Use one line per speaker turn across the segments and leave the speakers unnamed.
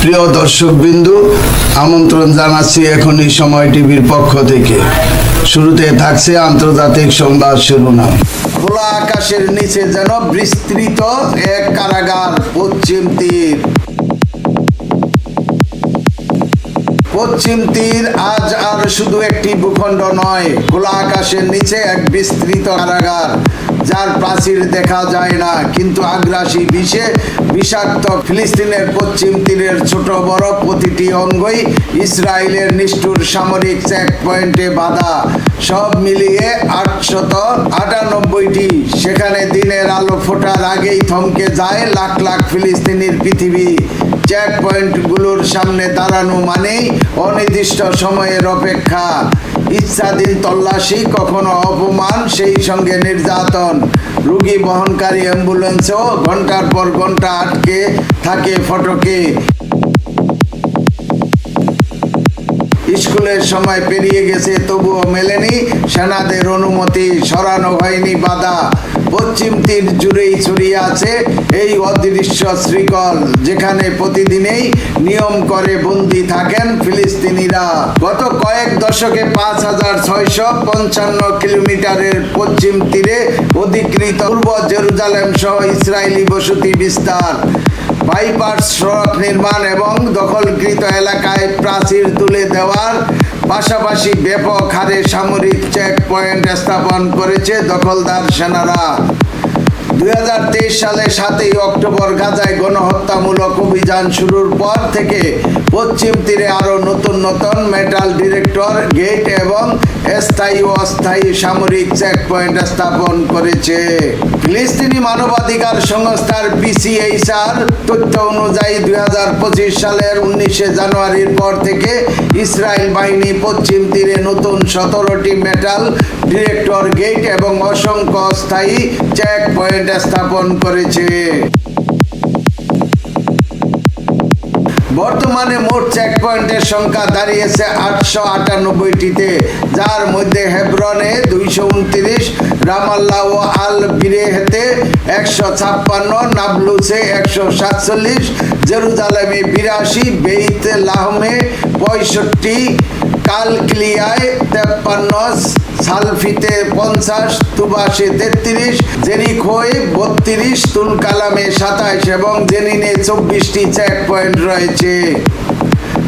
প্রিয় দর্শক বিন্দু আমন্ত্রণ জানাচ্ছি এখনই সময় টিভির পক্ষ থেকে। শুরুতে থাকছে আন্তর্জাতিক সংবাদ শিরোনাম। খোলা আকাশের নিচে যেন বিস্তৃত এক কারাগার পশ্চিম তীর। পশ্চিম তীর আজ আর শুধু একটি ভূখণ্ড নয়। খোলা আকাশের নিচে এক বিস্তৃত কারাগার, যার প্রাচীর দেখা যায় না। কিন্তু আগ্রাসী বিষে বিষাক্ত ফিলিস্তিনের পশ্চিম তীরের ছোট বড় প্রতিটি অঙ্গই ইসরায়েলের নিষ্ঠুর সামরিক চেক পয়েন্টে বাধা। সব মিলিয়ে আটশত আটানব্বইটি। সেখানে দিনের আলো ফোটার আগেই থমকে যায় লাখ লাখ ফিলিস্তিনির পৃথিবী। চেক পয়েন্টগুলোর সামনে দাঁড়ানো মানেই অনির্দিষ্ট সময়ের অপেক্ষা। ইচ্ছাধীন তল্লাশি কখনো অপমান, সেই সঙ্গে নির্যাতন। রুগী বহনকারী অ্যাম্বুলেন্সও ঘণ্টার পর ঘণ্টা আটকে থাকে ফটকে। স্কুলের সময় পেরিয়ে গেছে, তবুও মেলেনি। সেনাদের অনুমতি, সরানো হয়নি বাধা। পশ্চিম তীর জুড়েই ছড়িয়ে আছে এই অদৃশ্য শ্রীকল যেখানে প্রতিদিনেই নিয়ম করে বন্দি থাকেন ফিলিস্তিনিরা। গত কয়েক দশকে পাঁচ হাজার ছয়শো পঞ্চান্ন কিলোমিটারের পশ্চিম তীরে অধিকৃত পূর্ব জেরুজালেম সহ ইসরায়েলি বসতি বিস্তার, বাইপাস সড়ক নির্মাণ এবং দখলকৃত এলাকায় প্রাচীর তুলে দেওয়ার পাশাপাশি ব্যাপক হারে সামরিক চেক পয়েন্ট স্থাপন করেছে দখলদার সেনারা। দুই হাজার তেইশ সালে সাতই অক্টোবর গাজায় গণহত্যামূলক অভিযান শুরুর পর থেকে পশ্চিম তীরে আরও নতুন নতুন মেটাল ডিরেক্টর গেট এবং স্থায়ী ও অস্থায়ী সামরিক চেকপয়েন্ট স্থাপন করেছে। ফিলিস্তিনি মানবাধিকার সংস্থার বিসিএইচআর তথ্য অনুযায়ী দু হাজার পঁচিশ সালের উনিশে জানুয়ারির পর থেকে ইসরায়েল বাহিনী পশ্চিম তীরে নতুন সতেরোটি মেটাল ডিরেক্টর গেট এবং অসংখ্য অস্থায়ী চেক পয়েন্ট স্থাপন করেছে। বর্তমানে মোট চেক পয়েন্টের সংখ্যা দাঁড়িয়েছে আটশো আটানব্বইটিতে, যার মধ্যে হেব্রনে দুইশো উনত্রিশ, রামাল্লা ও আল বিরেহেতে একশো ছাপ্পান্ন, নাবলুসে একশো সাতচল্লিশ, জেরুজালেমে বিরাশি বেইতে লাহমে পঁয়ষট্টি কালকিলিয়ায় তেপ্পান্ন সালফিতে পঞ্চাশ তুবাসে তেত্রিশ জেরিখোয় বত্রিশ, তুলকালামে সাতাইশ এবং জেনিনে চব্বিশটি চেক পয়েন্ট রয়েছে।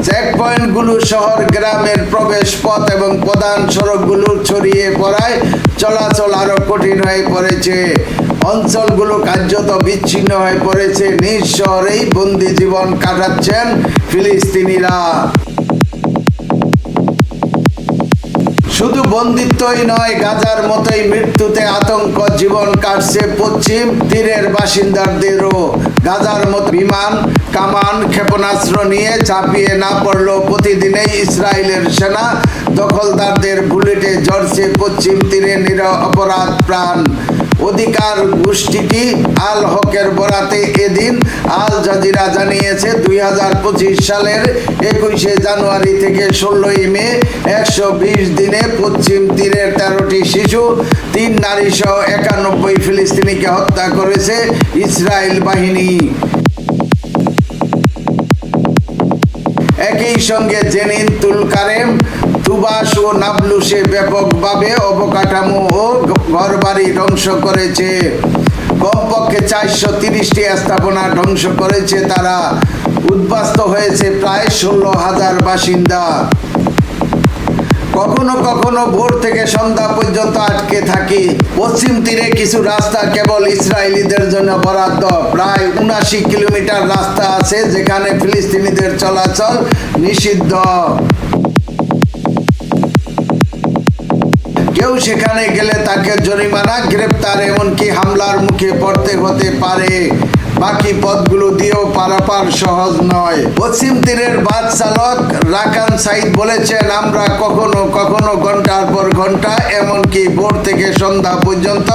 চেক পয়েন্টগুলো শহর গ্রামের প্রবেশ পথ এবং প্রধান সড়কগুলো ছড়িয়ে পড়ায় চলাচল আরও কঠিন হয়ে পড়েছে। অঞ্চলগুলো কার্যত বিচ্ছিন্ন হয়ে পড়েছে। নিজ শহরেই বন্দি জীবন কাটাচ্ছেন ফিলিস্তিনিরা। শুধু বন্দিত্বই নয়, গাজার মতোই মৃত্যুতে আতঙ্ক, জীবন কাটছে পশ্চিম তীরের বাসিন্দাদেরও। গাজার মত বিমান, কামান, ক্ষেপণাস্ত্র নিয়ে চাপিয়ে না পড়লেও প্রতিদিনেই ইসরায়েলের সেনা দখলদারদের বুলেটে ঝরছে পশ্চিম তীরে নির অপরাধ প্রাণ। অধিকার গোষ্ঠীটি আল হকের বরাতে এদিন আল জাজিরা জানিয়েছে দুই হাজার পঁচিশ সালের একুশে জানুয়ারি থেকে ষোলোই মে একশো বিশ দিনে পশ্চিম তীরের তেরোটি শিশু, তিন নারী সহ একানব্বই ফিলিস্তিনিকে হত্যা করেছে ইসরায়েল বাহিনী। একই সঙ্গে জেনিন তুলকারেম তুবাস ও নাবলুসে ব্যাপকভাবে অবকাঠামো ও ঘরবাড়ি ধ্বংস করেছে। কমপক্ষে চারশো তিরিশটি স্থাপনা ধ্বংস করেছে তারা। উদ্বাস্ত হয়েছে প্রায় ষোলো হাজার বাসিন্দা। কখনো কখনো ভোর থেকে সন্ধ্যা পর্যন্ত আটকে থাকি। পশ্চিম তীরে কিছু রাস্তা কেবল ইসরায়েলিদের জন্য বরাদ্দ। প্রায় উনাশি কিলোমিটার রাস্তা আছে যেখানে ফিলিস্তিনিদের চলাচল নিষিদ্ধ। কেউ সেখানে গেলে তাকে জরিমানা, গ্রেপ্তার, এমনকি হামলার মুখে পড়তে হতে পারে। বাকি পথগুলো দিয়েও পারাপার সহজ নয়। পশ্চিম তীরের বাস চালক রাকান সাইদ বলেছেন, আমরা কখনো কখনো ঘণ্টার পর ঘণ্টা, এমনকি ভোর থেকে সন্ধ্যা পর্যন্ত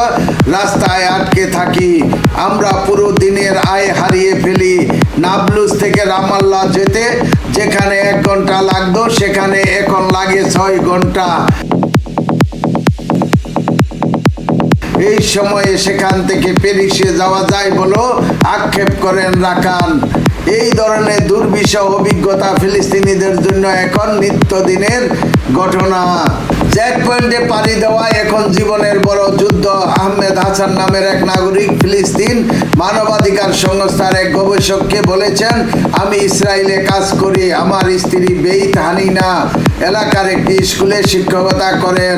রাস্তায় আটকে থাকি। আমরা পুরো দিনের আয় হারিয়ে ফেলি। নাবলুস থেকে রামাল্লা যেতে, যেখানে এক ঘণ্টা লাগতো, সেখানে এখন লাগে ছয় ঘণ্টা। এই সময়ে সেখান থেকে পেরিসে যাওয়া যায় বলেও আক্ষেপ করেন রাকান। এই ধরনের দুর্বিষহ অভিজ্ঞতা ফিলিস্তিনিদের জন্য এখন নিত্যদিনের ঘটনা। চেক পয়েন্টে পাড়ি দেওয়া এখন জীবনের বড় যুদ্ধ। আহমেদ হাসান নামের এক নাগরিক ফিলিস্তিন মানবাধিকার সংস্থার এক গবেষককে বলেছেন, আমি ইসরায়েলে কাজ করি, আমার স্ত্রী বেইত হানিনা। এলাকার একটি স্কুলে শিক্ষকতা করেন।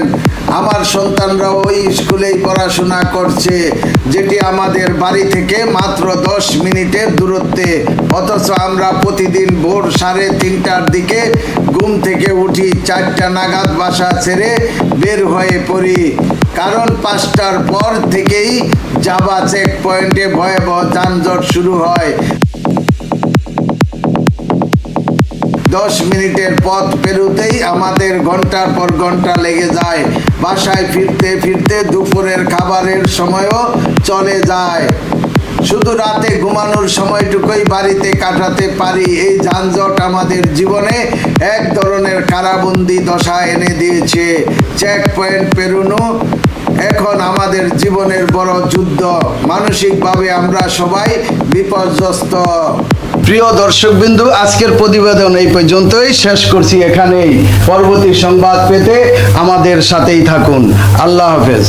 আমার সন্তানরা ওই স্কুলেই পড়াশোনা করছে, যেটি আমাদের বাড়ি থেকে মাত্র দশ মিনিটের দূরত্বে। অথচ আমরা প্রতিদিন ভোর সাড়ে তিনটার দিকে ঘুম থেকে উঠি, চারটা নাগাদ বাসা ছেড়ে বের হয়ে পড়ি। কারণ পাঁচটার পর থেকেই জাবা চেক পয়েন্টে ভয়াবহ যানজট শুরু হয়। দশ মিনিটের পথ পেরুতেই আমাদের ঘণ্টার পর ঘণ্টা লেগে যায়। বাসায় ফিরতে ফিরতে দুপুরের খাবারের সময়ও চলে যায়। শুধু রাতে ঘুমানোর সময়টুকুই বাড়িতে কাটাতে পারি। এই যানজট আমাদের জীবনে এক ধরনের কারাবন্দি দশা এনে দিয়েছে। চেক পয়েন্ট পেরুনো এখন আমাদের জীবনের বড় যুদ্ধ। মানসিকভাবে আমরা সবাই বিপর্যস্ত। প্রিয় দর্শকবিন্দু, আজকের প্রতিবেদন এই পর্যন্তই। শেষ করছি এখানেই। পরবর্তী সংবাদ পেতে আমাদের সাথেই থাকুন। আল্লাহ হাফেজ।